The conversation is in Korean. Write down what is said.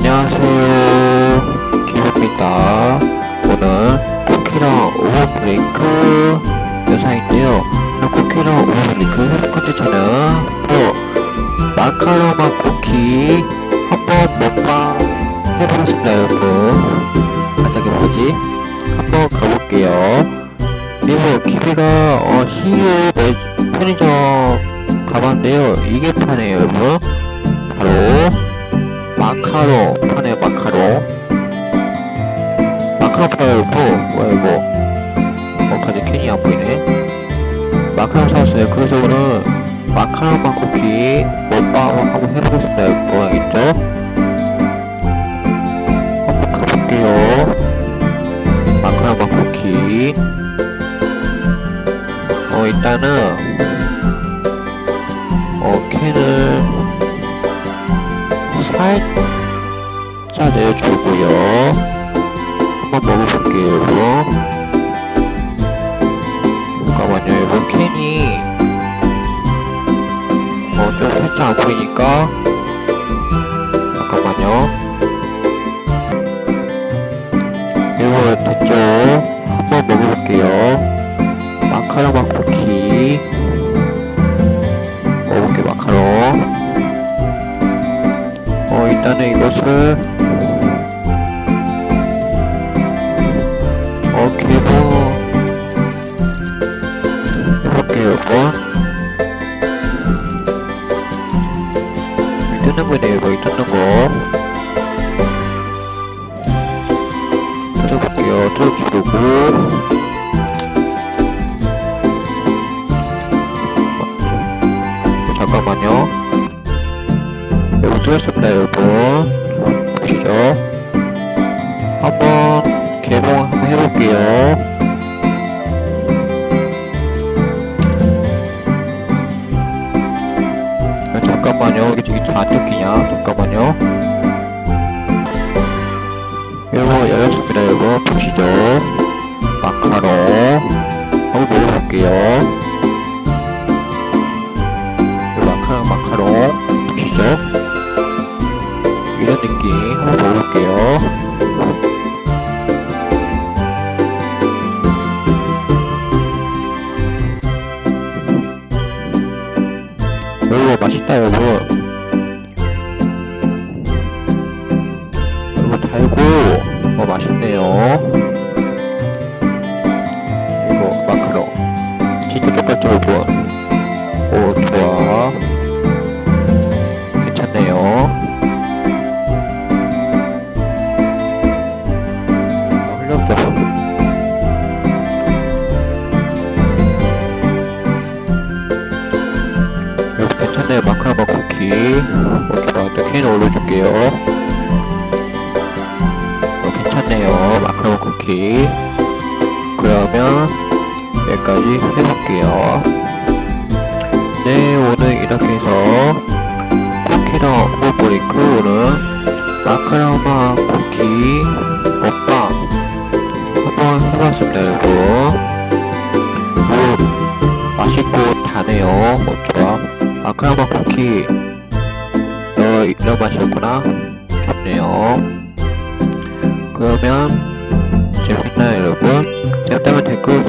안녕하세요. 기입니다 오늘 쿠키랑 오버브레이크 영상인데요. 쿠키랑 오버브레이크 첫 번째 차는 바로 마카로마 쿠키 한번 먹방 해보겠습니다, 여러분. 아싸게 뭐지? 한번 가볼게요. 그리고 키비가 어, CU 매- 편의점 가봤는데요. 이게 파네요, 여러분. 마카롱 파네 마카롱 마카롱 파요 여러분 뭐야 이거? 어 가지 캔이 안 보이네. 마카롱 사왔어요 그래서 오늘 마카롱 맛 쿠키 먹방 한번 해보겠습니다 여러분 알겠죠? 한번 가볼게요. 마카롱 맛 쿠키. 어 일단은 살짝 내주고요. 한번 먹어볼게요. 잠깐만요, 여러분. 캔이 어, 좀 살짝 안 보이니까 잠깐만요. 여러분, 됐죠? 한번 먹어볼게요. 마카롱 맛 일단은 이것을 어, 개봉 해볼게요, 이거. 뜯는 거네요, 이거 뜯는 거. 뜯어볼게요, 뜯어 주고. 어, 잠깐만요. 여기 뚫었습니다 여러분. 보시죠. 한번 개봉 한번 해볼게요. 아, 잠깐만요. 이게 되게 잘안 뜯기냐? 잠깐만요. 여러분 열렸습니다 여러분 보시죠. 마카롱. 한번 먹어볼게요 맛있다 여러분 여러분 달고. 어 맛있네요. 이거 마카롱 진짜 똑같죠 여러 네요 마카로마 쿠키. 어, 좋아 또 캔을 올려줄게요. 어, 괜찮네요 마카로마 쿠키. 그러면 여기까지 해볼게요. 네 오늘 이렇게 해서 쿠키랑 오버브레이크 오늘 마카로마 쿠키 먹방 한번 해봤습니다 여러분. 뭐 맛있고 다네요 뭐좋 아 마카로마 쿠키. 너 이런 맛이었구나. 좋네요. 그러면 재밌나요 여러분? 재밌다면 댓글